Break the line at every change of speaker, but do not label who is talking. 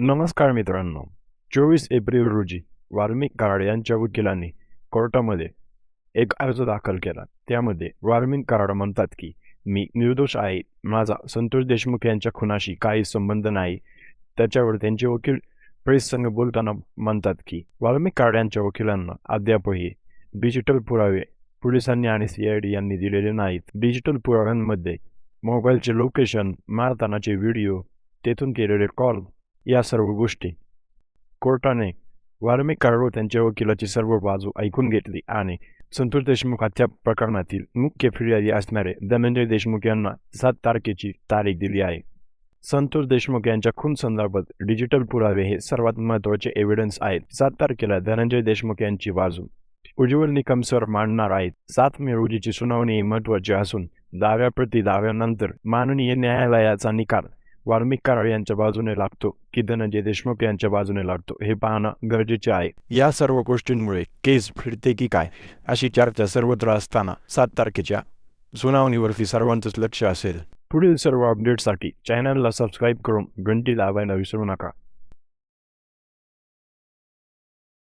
नमस्कार मित्रांनो. चोवीस एप्रिल रोजी वार्मिक कराड यांच्या वकिलांनी कोर्टामध्ये एक अर्ज दाखल केला. त्यामध्ये वार्मिक कराड म्हणतात की मी निर्दोष आहे. माझा संतोष देशमुख यांच्या खुनाशी काही संबंध नाही. त्याच्यावर त्यांचे वकील प्रेस संघ बोलताना म्हणतात की वाल्मिक कराड यांच्या वकिलांना अद्यापही डिजिटल पुरावे पोलिसांनी आणि सी आय डी यांनी दिलेले नाहीत. डिजिटल पुराव्यांमध्ये मोबाईलचे लोकेशन मारतानाचे व्हिडिओ तेथून केलेले कॉल या सर्व गोष्टी. कोर्टाने वाल्मिक कराड त्यांच्या वकिलाची सर्व बाजू ऐकून घेतली आणि संतोष देशमुख हत्या प्रकरणातील मुख्य फिर्यादी असणारे धनंजय देशमुख यांना सात तारखेची तारीख दिली आहे. संतोष देशमुख यांच्या खून संदर्भात डिजिटल पुरावे हे सर्वात महत्त्वाचे एव्हिडन्स आहेत. सात तारखेला धनंजय देशमुख यांची बाजू. उज्ज्वल निकम सर मांडणार आहेत. सात मे रोजीची सुनावणी ही महत्त्वाची असून दाव्याप्रती दाव्यानंतर माननीय न्यायालयाचा निकाल वाल्मिक कराड यांच्या बाजूने लागतो. की धनंजय देशमुख यांच्या बाजूने लागतो. हे पाहणं गरजेचे आहे. या सर्व गोष्टींमुळे केस फिरते की काय? अशी चर्चा सर्वत्र असताना सात तारखेच्या सुनावणीवरती सर्वांचंच लक्ष असेल. पुढील सर्व अपडेटसाठी चॅनलला सबस्क्राईब करून घंटी दाबायला विसरू नका.